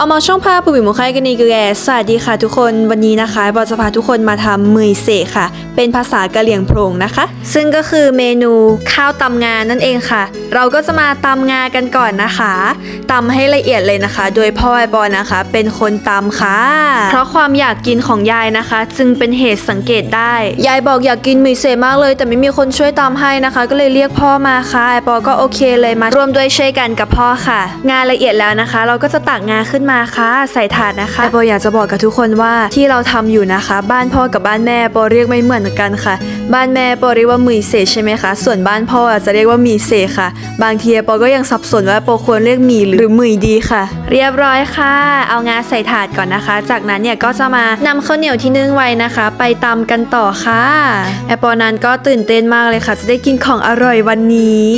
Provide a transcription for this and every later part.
เอามาช่องภาพผู้บิมุคายกันนีกแกสวัสดีค่ะทุกคนวันนี้นะคะบอจะพาทุกคนมาทำมือเสกค่ะ เป็นภาษากะเหรี่ยงโพรงนะคะ ซึ่งก็คือเมนูข้าวตำงานนั่นเองค่ะ เราก็จะมาตำงากันก่อนนะคะตำให้ละเอียดเลยนะคะ โดยพ่อไอบอนะคะ เป็นคนตำค่ะ เพราะความอยากกินของยายนะคะ จึงเป็นเหตุสังเกตได้ ยายบอกอยากกินมือเสกมากเลย แต่ไม่มีคนช่วยตำให้นะคะ ก็เลยเรียกพ่อมาค่ะไอปอก็โอเคเลยมาร่วมด้วยช่วยกันกับพ่อค่ะ งานละเอียดแล้วนะคะ เราก็จะตักงาขึ้นมาค่ะใส่ถาดนะคะไอปออยากจะบอกกับทุกคนว่าที่เราทำอยู่นะคะ บ้านพ่อกับบ้านแม่ปอเรียกไม่เหมือนกันค่ะ บ้านแม่ปอเรียกว่ามือเสกใช่ไหมคะส่วนบ้านพ่ออาจจะเรียกว่ามีเสกค่ะ บางทีปอก็ยังสับสนว่าปอควรเรียกมีหรือมือดีค่ะ เรียบร้อยค่ะ เอางาใส่ถาดก่อนนะคะ จากนั้นเนี่ยก็จะมานำข้าวเหนียวที่นึ่งไว้นะคะ ไปตำกันต่อค่ะแอปอนั้นก็ตื่นเต้นมากเลยค่ะ จะได้กินของอร่อยวันนี้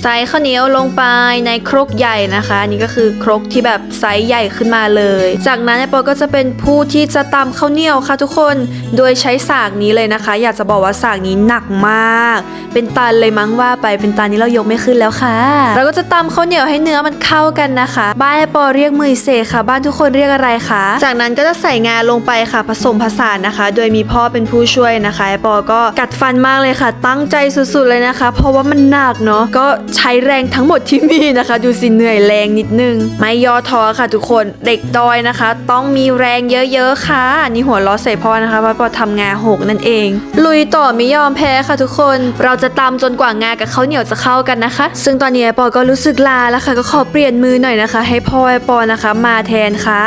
ใส่ข้าวเหนียวลงไปในครกใหญ่นะคะอันนี่ก็คือครกที่แบบไซส์ใหญ่ขึ้นมาเลย จากนั้นแอปอก็จะเป็นผู้ที่จะตำข้าวเหนียวค่ะทุกคน โดยใช้สากนี้เลยนะคะ อยากจะบอกว่าสากนี้หนักมาก เป็นตันเลยมั้งว่าไปเป็นตันนี้เรายกไม่ขึ้นแล้วค่ะเราก็จะตำข้าวเหนียวให้เนื้อมันเข้ากันนะคะ บ้านแอปอเรียกมือเสกค่ะ บ้านทุกคนเรียกอะไรคะจากนั้นก็จะใส่งาลงไปค่ะ ผสมผสานนะคะ โดยมีพ่อเป็นผู้ช่วยนะคะแอปอก็กัดฟันมากเลยค่ะ ตั้งใจสุดๆเลยนะคะ เพราะว่ามันหนักเนาะก็ใช้แรงทั้งหมดที่มีนะคะ ดูสิเหนื่อยแรงนิดนึง ไม่ย่อท้อค่ะทุกคนเด็กดอยนะคะ ต้องมีแรงเยอะๆค่ะนี่หัวล้อใส่พ่อนะคะเพราะปอทำงาหกนั่นเอง ลุยต่อไม่ยอมแพ้ค่ะทุกคน เราจะตำจนกว่างากับข้าวเหนียวจะเข้ากันนะคะ ซึ่งตอนนี้ปอก็รู้สึกลาแล้วค่ะก็ขอเปลี่ยนมือหน่อยนะคะ ให้พ่อไอปอนะคะ มาแทนค่ะ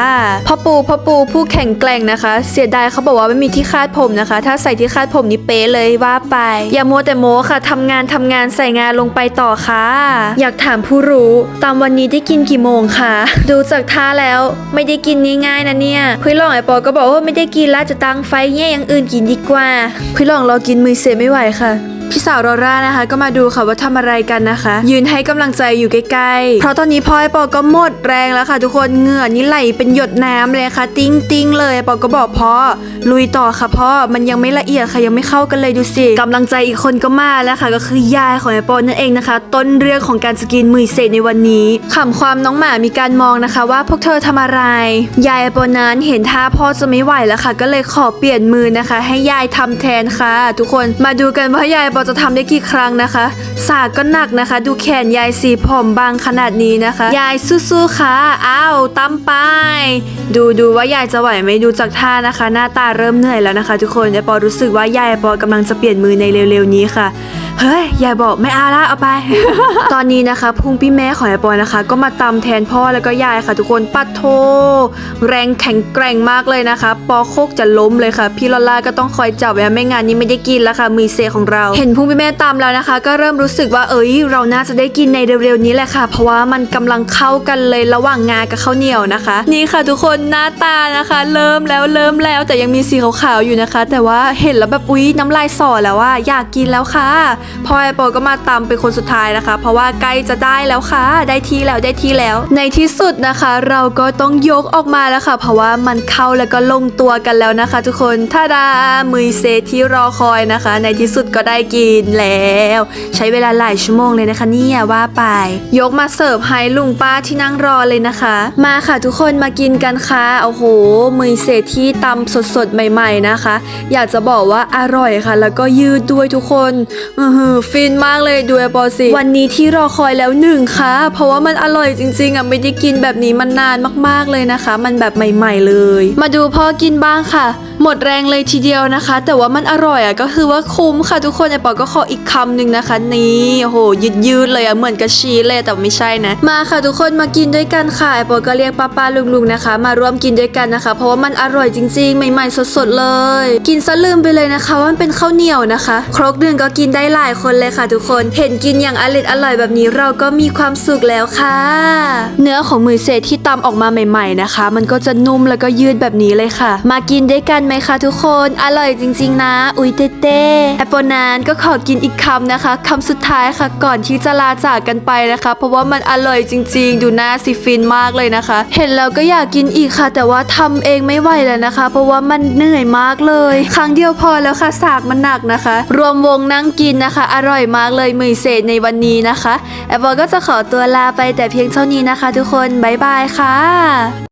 พ่อปูพ่อปูผู้แข็งแกร่งนะคะ เสียดายเขาบอกว่าไม่มีที่คาดผมนะคะ ถ้าใส่ที่คาดผมนี่เป๊ะเลยว่าไป อย่ามัวแต่โม้ค่ะทำงานทำงานใส่งานลงไปต่อค่ะ อยากถามผู้รู้ตามวันนี้ได้กินกี่โมงคะดูจากท่าแล้วไม่ได้กินง่ายๆนะเนี่ยพี่หลองไอปอก็บอกว่าไม่ได้กินแล้วจะตั้งไฟแย่อย่างอื่นกินดีกว่าพี่หลองรอกินมือเสร็จไม่ไหวค่ะ พี่สาวโรร่านะคะ ก็มาดูค่ะว่าทำอะไรกันนะคะ ยืนให้กำลังใจอยู่ใกล้ๆ เพราะตอนนี้พ่อไอปอก็หมดแรงแล้วค่ะ ทุกคนเหงื่อนี่ไหลเป็นหยดน้ำเลยค่ะ ติ้งติ้งๆเลยไอปอก็บอกพ่อลุยต่อค่ะพ่อมันยังไม่ละเอียดค่ะยังไม่เข้ากันเลยดูสิกำลังใจอีกคนก็มาแล้วค่ะ ก็คือยายของไอปอนั่นเองนะคะ ต้นเรื่องของการสกินมือเศษในวันนี้ขำความน้องหมามีการมองนะคะ ว่าพวกเธอทำอะไร ยายไอปอนั้นเห็นท่าพ่อจะไม่ไหวแล้วค่ะ ก็เลยขอเปลี่ยนมือนะคะ ให้ยายทำแทนค่ะ ทุกคนมาดูกันว่ายายไอปอจะทำได้กี่ครั้งนะคะ สากก็หนักนะคะ ดูแขนยายสีผมบางขนาดนี้นะคะ ยายสู้ๆค่ะ อ้าวตั้มไป ดูดูว่ายายจะไหวไหมดูจากท่านะคะ หน้าตาเริ่มเหนื่อยแล้วนะคะ ทุกคนไอปอรู้สึกว่ายายปอกำลังจะเปลี่ยนมือในเร็วๆนี้ค่ะเฮ้ยยายบอกไม่เอาละเอาไป ตอนนี้นะคะ พุงพี่แม่ของไอปอนะคะ ก็มาตำแทนพ่อแล้วก็ยายค่ะ ทุกคนปัดโท แรงแข็งแกร่งมากเลยนะคะ ปอโคกจะล้มเลยค่ะ พี่ลอล่าก็ต้องคอยจับไว้ไม่งั้นนี้ไม่ได้กินแล้วค่ะมือเซของเราเห็นพุ่งพี่แม่ตำแล้วนะคะ ก็เริ่มรู้สึกว่าเอ้ย เราน่าจะได้กินในเร็วๆนี้แหละค่ะ เพราะว่ามันกำลังเข้ากันเลยระหว่างงากับข้าวเหนียวนะคะ นี่ค่ะทุกคนหน้าตานะคะ เริ่มแล้วเริ่มแล้วแต่ยังมีสีขาวๆอยู่นะคะ แต่ว่าเห็นแล้วแบบอุ๊ยน้ำลายสอแล้วว่าอยากกินแล้วค่ะพอไอโปก็มาตำเป็นคนสุดท้ายนะคะ เพราะว่าใกล้จะได้แล้วค่ะ ได้ที่แล้วได้ที่แล้ว ในที่สุดนะคะ เราก็ต้องยกออกมาแล้วค่ะ เพราะว่ามันเข้าแล้วก็ลงตัวกันแล้วนะคะ ทุกคนท่าดามือเซที่รอคอยนะคะ ในที่สุดก็ได้กินินแล้ว ใช้เวลาหลายชั่วโมงเลยนะคะเนี่ยว่าไป ยกมาเสิร์ฟให้ลุงป้าที่นั่งรอเลยนะคะ มาค่ะทุกคนมากินกันค่ะโอ้โห มือเศษที่ตำสดๆใหม่ ๆนะคะ อยากจะบอกว่าอร่อยค่ะ แล้วก็ยืดด้วยทุกคนอือหือฟินมากเลยดูไอปอสิวันนี้ที่รอคอยแล้วหนึ่งค่ะ เพราะว่ามันอร่อยจริงๆอะไม่ได้กินแบบนี้มันนานมากๆเลยนะคะ มันแบบใหม่ ๆเลย มาดูพ่อกินบ้างค่ะ หมดแรงเลยทีเดียวนะคะ แต่ว่ามันอร่อยอะก็คือว่าคุ้มค่ะทุกคนไอปอก็ขออีกคำหนึ่งนะคะ นี่โอ้โหยืดยืดเลยอะเหมือนกับชีเลยแต่ไม่ใช่นะ มาค่ะทุกคนมากินด้วยกันค่ะไอปอก็เรียกป้าป้าๆลุงๆนะคะ มาร่วมกินด้วยกันนะคะ เพราะว่ามันอร่อยจริงๆ ใหม่ๆสดๆเลย กินซะลืมไปเลยนะคะว่ามันเป็นข้าวเหนียวนะคะ ครกหนึ่งก็กินได้หลายคนเลยค่ะ ทุกคนเห็นกินอย่างอร่อยอร่อยแบบนี้เราก็มีความสุขแล้วค่ะ เนื้อของมือเศษที่ตำออกมาใหม่ ๆนะคะ มันก็จะนุ่มแล้วก็ยืดแบบนี้เลยค่ะ มากินด้วยกันไหมคะทุกคน อร่อยจริง ๆ นะ อุ้ยเต้เต้แอปเปิลนานก็ขอกินอีกคำนะคะคำสุดท้ายค่ะ ก่อนที่จะลาจากกันไปนะคะ เพราะว่ามันอร่อยจริง ๆ ดูหน้าสิฟินมากเลยนะคะ เห็นแล้วก็อยากกินอีกค่ะ แต่ว่าทำเองไม่ไหวแล้วนะคะ เพราะว่ามันเหนื่อยมากเลย ครั้งเดียวพอแล้วค่ะสากมันหนักนะคะ รวมวงนั่งกินนะคะ อร่อยมากเลยมือเศษในวันนี้นะคะแอปเปิลก็จะขอตัวลาไปแต่เพียงเท่านี้นะคะ ทุกคนบ๊ายบายค่ะ